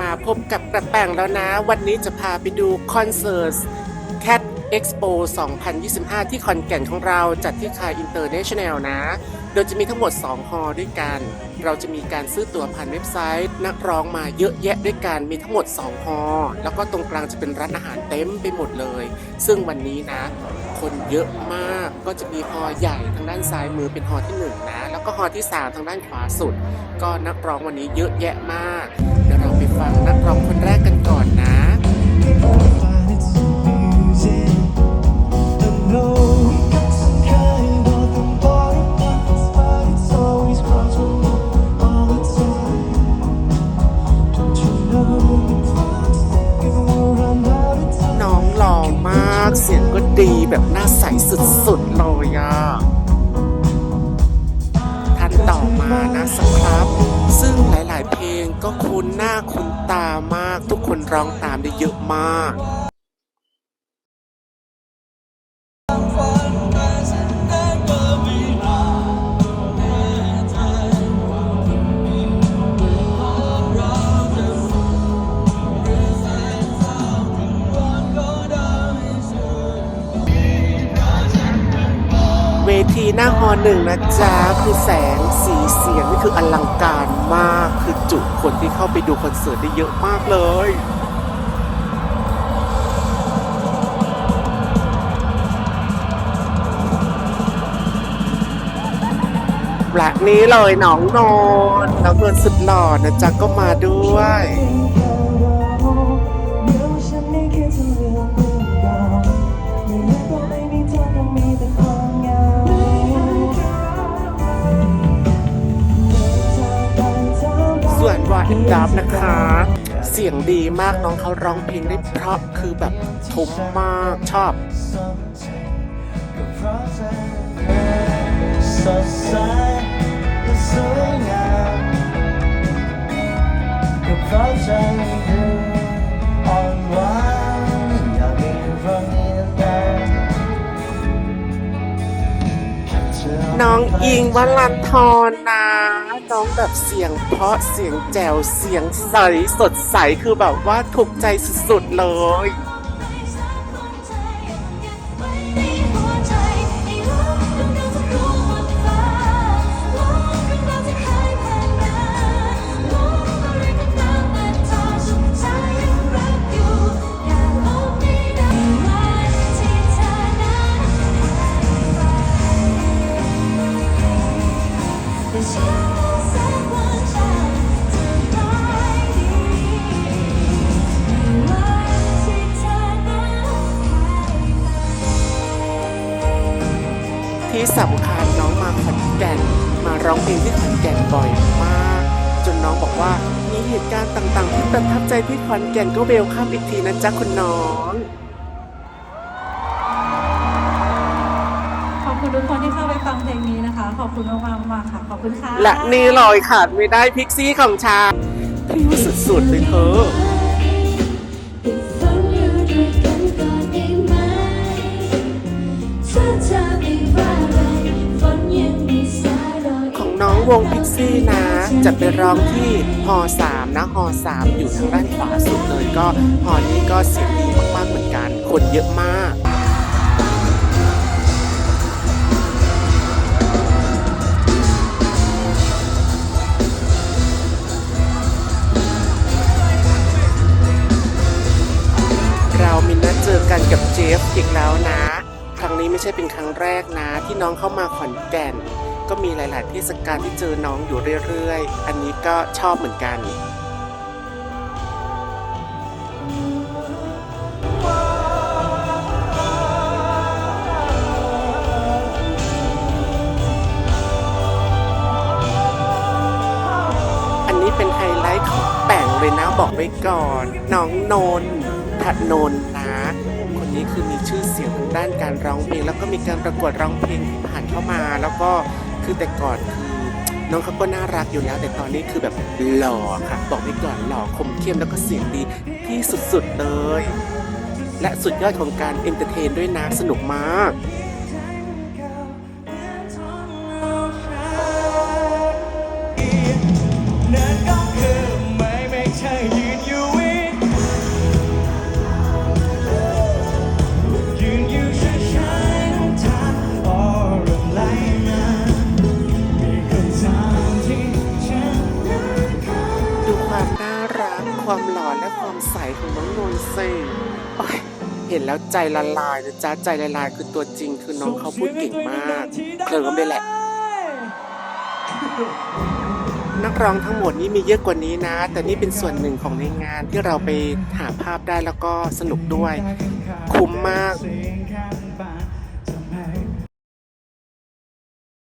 มาพบกับกระแปงแล้วนะ วันนี้จะพาไปดูคอนเสิร์ต Cat Expo 2025 ที่ขอนแก่นของเราจัดที่คายอินเตอร์เนชั่นแนลนะ โดยจะมีทั้งหมด 2 ฮอลล์ด้วยกัน เราจะมีการซื้อตั๋วผ่านเว็บไซต์ นักร้องมาเยอะแยะด้วยกัน มีทั้งหมด 2 ฮอลล์แล้วก็ตรงกลางจะเป็นร้านอาหารเต็มไปหมดเลย ซึ่งวันนี้นะ คนเยอะมากก็จะมีฮอร์ใหญ่ทางด้านซ้ายมือเป็นฮอร์ที่หนึ่งนะ แล้วก็ฮอร์ที่สามทางด้านขวาสุด ก็นักร้องวันนี้เยอะแยะมากังนักร้องคนแรกกันก่อนนะน้องหล่อมากเสียงก็ดีแบบหน้าใสสุด ก็คุ้นหน้าคุ้นตามาก ทุกคนร้องตามได้เยอะมาก หน้าฮอหนึ่งนะจ๊ะคือแสงสีเสียงนี่คืออลังการมากคือจุคนที่เข้าไปดูคอนเสิร์ตได้เยอะมากเลยและนี้เลยน้องนนท์น้องนนสุดหล่อนะจ๊ะก็มาด้วย ส่วนวาอินดับนะคะ เสียงดีมากน้องเขาร้องเพลงได้เพราะคือแบบทุ้มมากชอบเพราะเธอสดใสและสวยงามก็เพราะใจเธอ น้องอิงวัลันทรนะ น้องแบบเสียง เพราะเสียงแจ๋วเสียงใสสดใสคือแบบว่าถูกใจสุดๆเลย ร้องเพลงที่ขอนแก่นบ่อยมาก จนน้องบอกว่ามีเหตุการณ์ต่างๆ ที่ประทับใจที่ขอนแก่นก็เวลข้ามอีกทีนะจ๊ะคุณน้องขอบคุณทุกคนที่เข้าไปฟังเพลงนี้นะคะ ขอบคุณมากๆมากๆค่ะ ขอบคุณค่ะและนี่ลอยขาดไม่ได้พิกซี่ของชาพิวสุดๆเลยเธอ วงพิกซี่นะ จะไปร้องที่ฮอ3นะฮอ3อยู่ทางด้านขวาสุดเลยก็ฮอนี้ก็เสียงดีมากๆเหมือนกัน คนเยอะมากเรามีนัดเจอกันกับเจฟอีกแล้วนะ ครั้งนี้ไม่ใช่เป็นครั้งแรกนะ ที่น้องเข้ามาขอนแก่น ก็มีหลายๆเทศกาลที่เจอน้องอยู่เรื่อยๆ อันนี้ก็ชอบเหมือนกันอันนี้เป็นไฮไลท์ของแป่งเลยนะบอกไว้ก่อน น้องนนท์ถัดนนนะ คนนี้คือมีชื่อเสียงทางด้านการร้องเพลง แล้วก็มีการประกวดร้องเพลงผ่านเข้ามา แล้วก็ คือแต่ก่อนคือน้องเขาก็น่ารักอยู่แล้ว แต่ตอนนี้คือแบบหล่อค่ะ บอกไว้ก่อนหล่อคมเข้มแล้วก็เสียงดีที่สุดๆเลย และสุดยอดของการเอนเตอร์เทนด้วยนะสนุกมาก เห็นแล้วใจละลายนะจ๊ะใจละลายคือตัวจริงคือน้องเขาพูดเก่งมากเคลิมเลยแหละ นักร้องทั้งหมดนี้มีเยอะกว่านี้นะ แต่นี่เป็นส่วนหนึ่งของในงานที่เราไปหาภาพได้แล้วก็สนุกด้วย คุ้มมาก